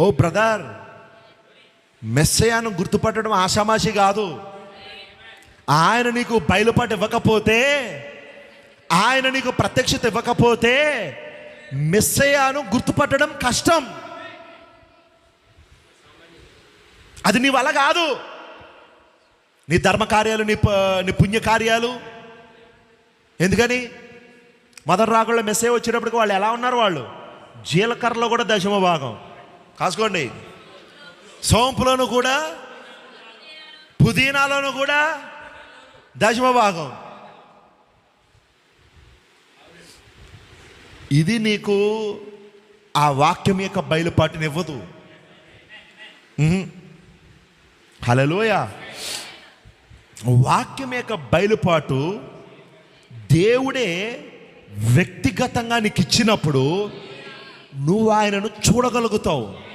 ఓ brother మెస్సయాను గుర్తుపట్టడం ఆషామాషి కాదు. ఆయన నీకు బయలుపాటు ఇవ్వకపోతే ఆయన నీకు ప్రత్యక్షత ఇవ్వకపోతే మెస్సయాను గుర్తుపట్టడం కష్టం. అది నీ వల్ల కాదు. నీ ధర్మకార్యాలు నీ ప- నీ పుణ్యకార్యాలు. ఎందుకని? మదర్ రాకుండా మెసేజ్ వచ్చినప్పటికి వాళ్ళు ఎలా ఉన్నారు వాళ్ళు? జీలకర్రలో కూడా దశమ భాగం కాసుకోండి. సోంపులోను కూడా పుదీనాలోను కూడా దశమ భాగం. ఇది నీకు ఆ వాక్యం యొక్క బయలుపాటునివ్వదు. హలలోయ వాక్యం యొక్క బయలుపాటు దేవుడే వ్యక్తిగతంగా నీకు ఇచ్చినప్పుడు నువ్వు ఆయనను చూడగలుగుతావు.